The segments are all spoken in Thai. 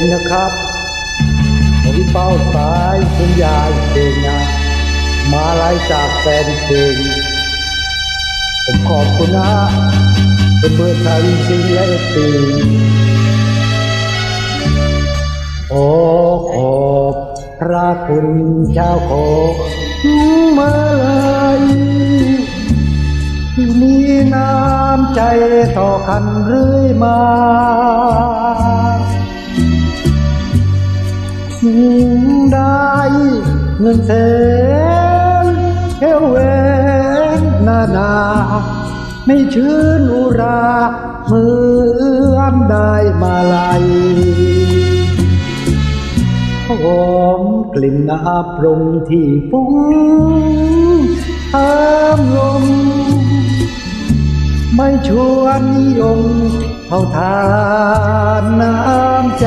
งนะครับผมเป้าสายคุณยายเพลงนะมาไล่จากแฟนเพลงผมขอบคุณนะเป็นเบอร์ทางจริงและตีโอ้ขอบพระคุณเจ้าขอมาลัยมีน้ำใจต่อกันเรื่อยมา สิ่งใดเงินแสนแค่แหวนนานา ไม่ชื่นอุราเหมือนได้มาลัยหอมกลิ่นน้ำปรุงที่ฟุ้งตามลม ไม่ชวนนิยมเท่าทานน้ำใจ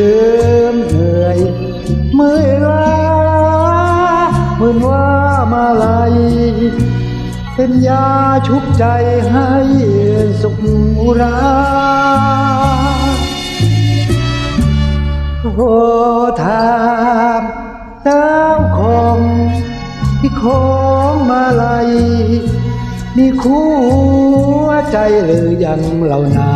ลืมเหนื่อยเมื่อยล้าเหมือนว่ามาลัยเป็นยาชุบใจให้สุขุราโอ้ทานเจ้าของที่ของมาลัยมีคู่ใจหรือยังเหล่านา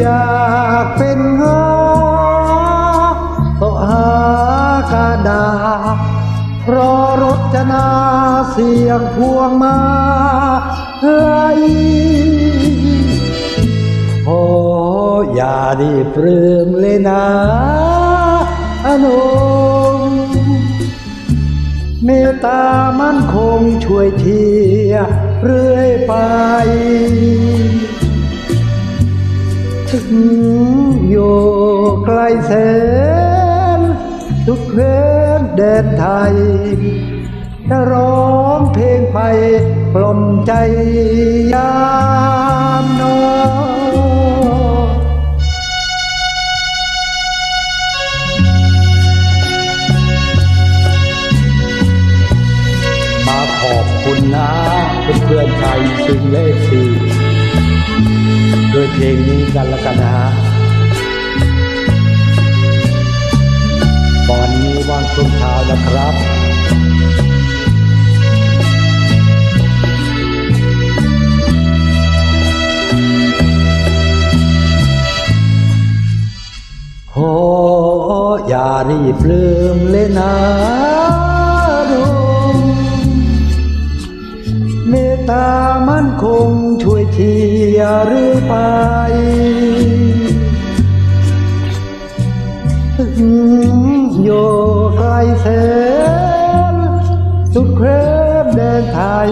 อยากเป็นงาต้องหากาดารอรถจะนาเสียงพวงมาเฮ้ยโอ้อย่าได้ปลื้มเลยนะอนุเมตตามันคงช่วยเชียเรื่อยไป อยู่ไกลแสนทุกเพลงแดนไทยจะร้องเพลงไพกล่อมใจยามนอนมาขอบคุณนะเพื่อนๆชายซิงเลขสี่ ด้วยเพลงนี้กันแล้วกันนะฮะตอนนี้ว่างช่วงเช้านะครับโออย่ารีบลืมเลยนะลุงเมตตามันคงช่วยเชียหรือไปถึ สุดเครมแดนไทย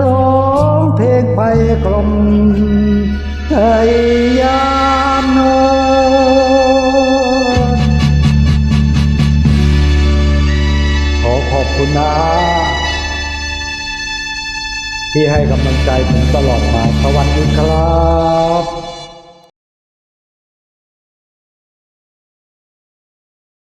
ร้องเพลงไปกลมใจยามนอนขอขอบคุณนะที่ให้กำลังใจผมตลอดมา